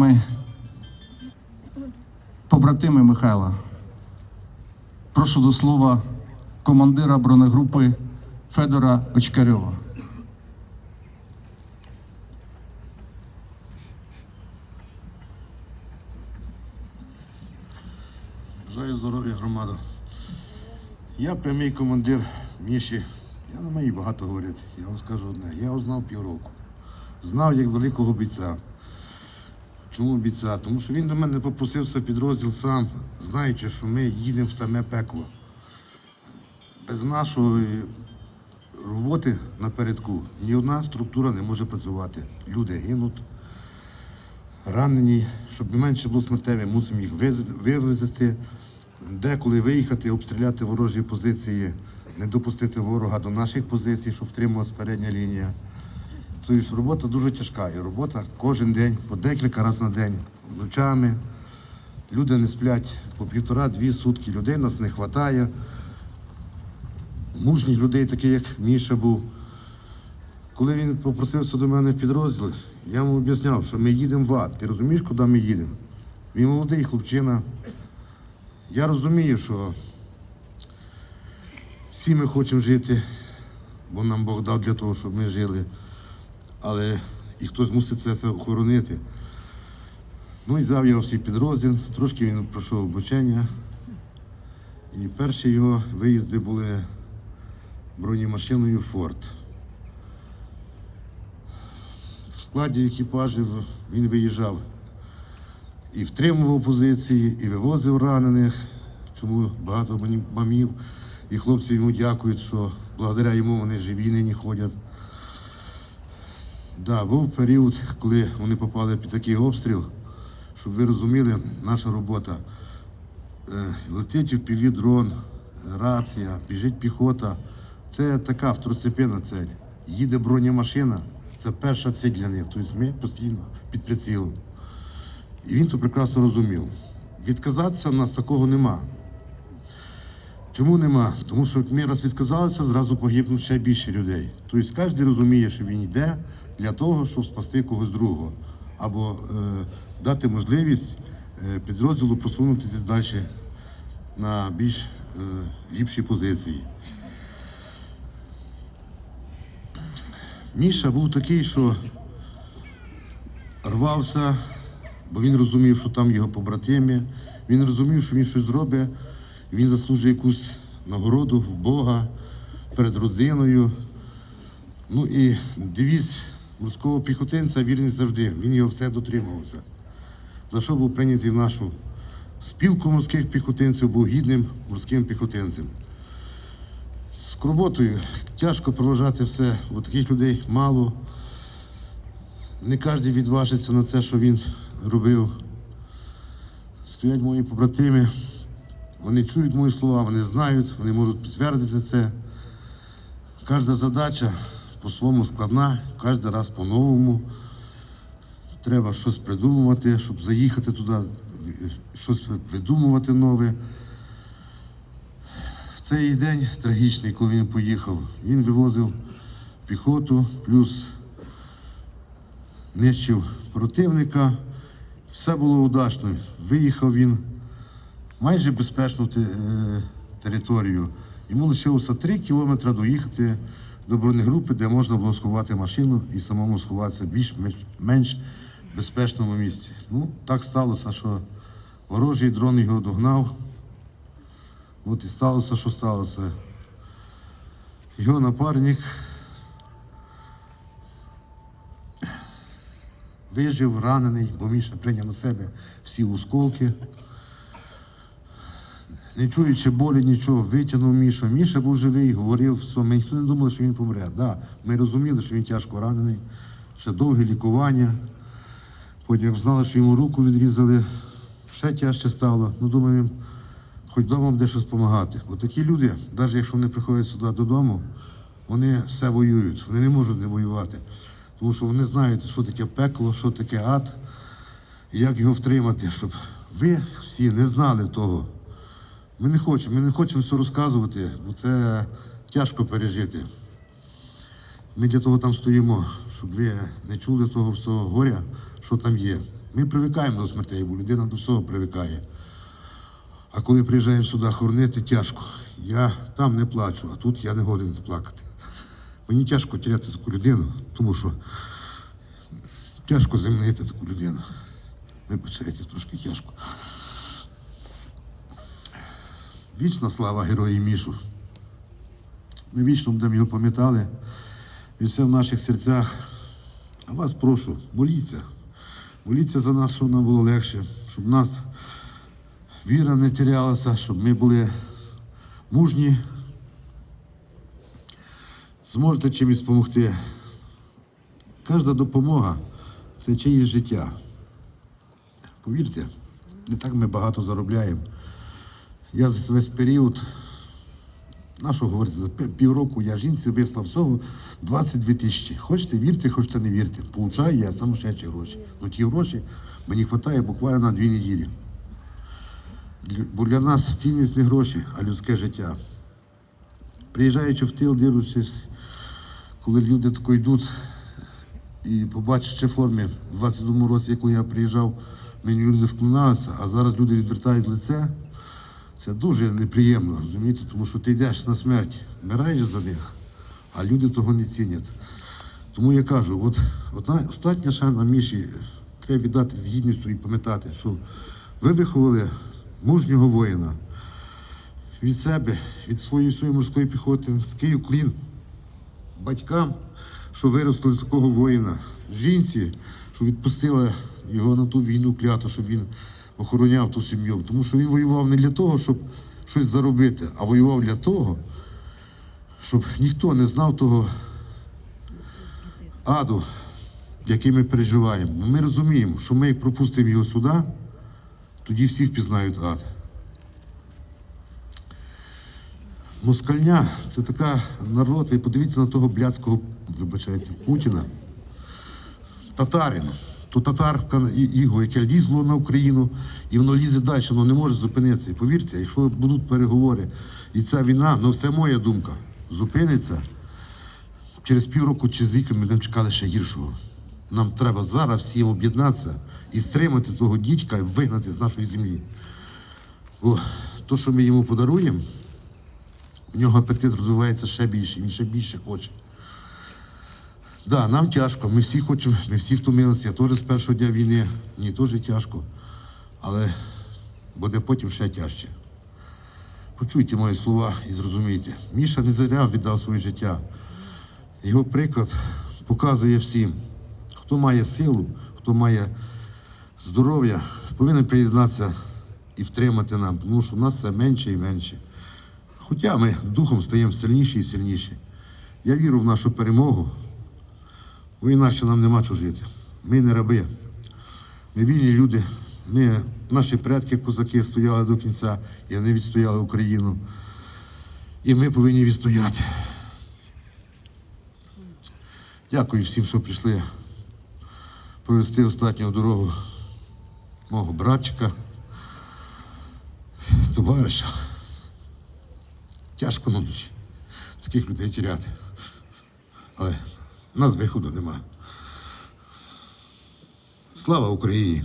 Ми побратими Михайла. Прошу до слова командира бронегрупи Федора Очкарьова. Бажаю здоров'я, громада. Я прямий командир Міші. Я не маю багато говорити. Я вам скажу одне. Я його знав півроку. Знав як великого бійця. Чому бійця? Тому що він до мене попросився в підрозділ сам, знаючи, що ми їдемо в саме пекло. Без нашої роботи напередку ні одна структура не може працювати. Люди гинуть, ранені, щоб менше було смертей, мусимо їх вивезти, деколи виїхати, обстріляти ворожі позиції, не допустити ворога до наших позицій, щоб втрималась передня лінія. Це ж робота дуже тяжка. І робота кожен день, по декілька разів на день, ночами. Люди не сплять по півтора-дві сутки. Людей нас не вистачає. Мужніх людей, таких як Міша був. Коли він попросився до мене в підрозділ, я йому об'ясняв, що ми їдемо в ад. Ти розумієш, куди ми їдемо? Він молодий хлопчина. Я розумію, що всі ми хочемо жити, бо нам Бог дав для того, щоб ми жили. Але і хтось мусить це охоронити. Ну і взяв я всій підрозділ, трошки він пройшов обучення. І перші його виїзди були бронемашиною Форд. В складі екіпажів він виїжджав і втримував позиції, і вивозив ранених, чому багато мамів і хлопці йому дякують, що благодаря йому вони живі нині ходять. Да, був період, коли вони попали під такий обстріл, щоб ви розуміли, наша робота. Е, Летить в дрон, рація, біжить піхота. Це така второстепенна цель. Їде бронемашина, це перша цель для них. Тобто ми постійно під прицілом. І він то прекрасно розумів. Відказатися в нас такого нема. Чому нема? Тому що як ми раз відказалися, зразу погибнуть ще більше людей. Тобто кожен розуміє, що він йде для того, щоб спасти когось другого, або е, дати можливість е, підрозділу просунутися далі на більш е, ліпші позиції. Міша був такий, що рвався, бо він розумів, що там його побратими. Він розумів, що він щось зробить, він заслужує якусь нагороду в Бога перед родиною. Ну і девіз морського піхотинця вірний завжди. Він його все дотримувався. За що був прийнятий в нашу спілку морських піхотинців, був гідним морським піхотинцем. З скорботою тяжко проважати все, бо таких людей мало. Не кожен відважиться на це, що він робив. Стоять мої побратими, вони чують мої слова, вони знають, вони можуть підтвердити це. Кожна задача по-своєму складна, кожен раз по-новому. Треба щось придумувати, щоб заїхати туди, щось видумувати нове. В цей день трагічний, коли він поїхав, він вивозив піхоту, плюс нищив противника. Все було удачно. Виїхав він майже безпечну е, територію. Йому лишилося три кілометри доїхати до бронегрупи, де можна було сховати машину і самому сховатися в більш менш безпечному місці. Ну, так сталося, що ворожий дрон його догнав. От і сталося, що сталося. Його напарник вижив ранений, бо Міша прийняв на себе всі осколки. Не чуючи болі, нічого, витягнув Мішу. Міша був живий, говорив, все. Ми ніхто не думали, що він помре. Да, ми розуміли, що він тяжко ранений, ще довге лікування. Потім як знали, що йому руку відрізали, ще тяжче стало. Ну, думаю, хоч вдома буде щось допомагати. Бо такі люди, навіть якщо вони приходять сюди додому, вони все воюють, вони не можуть не воювати. Тому що вони знають, що таке пекло, що таке ад, і як його втримати, щоб ви всі не знали того. Ми не хочемо, ми не хочемо все розказувати, бо це тяжко пережити. Ми для того там стоїмо, щоб ви не чули того всього горя, що там є. Ми привикаємо до смертей, бо людина до всього привикає. А коли приїжджаємо сюди хоронити, тяжко. Я там не плачу, а тут я не годен плакати. Мені тяжко теряти таку людину, тому що тяжко замінити таку людину. Вибачайте, трошки тяжко. Вічна слава герою Мішу. Ми вічно будемо його пам'ятали. Він все в наших серцях. А вас прошу, моліться. Моліться за нас, щоб нам було легше, щоб нас віра не терялася, щоб ми були мужні. Зможете чимось допомогти. Кожна допомога це чиєсь життя. Повірте, не так ми багато заробляємо. Я за весь період, на що говорити, за півроку я жінці вислав всього 22 тисячі. Хочете вірте, хочете не вірте. Получаю я самошедші гроші. Ну ті гроші мені вистачає буквально на дві неділі. Бо для нас цінність не гроші, а людське життя. Приїжджаючи в тил, дивлячись, коли люди тако йдуть і побачивши формі в 22 році, коли я приїжджав, мені люди вклоналися, а зараз люди відвертають лице. Це дуже неприємно, розумієте, тому що ти йдеш на смерть, вмираєш за них, а люди того не цінять. Тому я кажу, от одна остання шана Міші треба віддати з гідністю і пам'ятати, що ви виховали мужнього воїна від себе, від своєї своєї морської піхоти, низький уклін батькам, що виросли з такого воїна, жінці, що відпустила його на ту війну кляту, щоб він охороняв ту сім'ю. Тому що він воював не для того, щоб щось заробити, а воював для того, щоб ніхто не знав того аду, який ми переживаємо. Ми розуміємо, що ми пропустимо його сюди, тоді всі впізнають ад. Москальня це така народ, ви подивіться на того блядського, вибачайте, Путіна. Татарин. То татарська іго, яке лізло на Україну, і воно лізе далі, воно не може зупинитися. І повірте, якщо будуть переговори, і ця війна, ну це моя думка, зупиниться, через півроку чи з рік ми будемо чекати ще гіршого. Нам треба зараз всім об'єднатися і стримати того дідька і вигнати з нашої землі. О, то, що ми йому подаруємо, у нього апетит розвивається ще більше, він ще більше хоче. Да, нам тяжко, ми всі хочемо, ми всі втомилися. Я теж з першого дня війни, мені теж тяжко, але буде потім ще тяжче. Почуйте мої слова і зрозумійте. Міша не заря віддав своє життя. Його приклад показує всім, хто має силу, хто має здоров'я, повинен приєднатися і втримати нам, тому що в нас це менше і менше. Хоча ми духом стаємо сильніші і сильніші. Я вірю в нашу перемогу, бо інакше нам нема чого жити. Ми не раби. Ми вільні люди. Ми, наші предки, козаки, стояли до кінця і вони відстояли Україну. І ми повинні відстояти. Дякую всім, що прийшли провести останню дорогу мого братчика, товариша. Тяжко на душі таких людей тіряти. Але нас виходу нема. Слава Україні!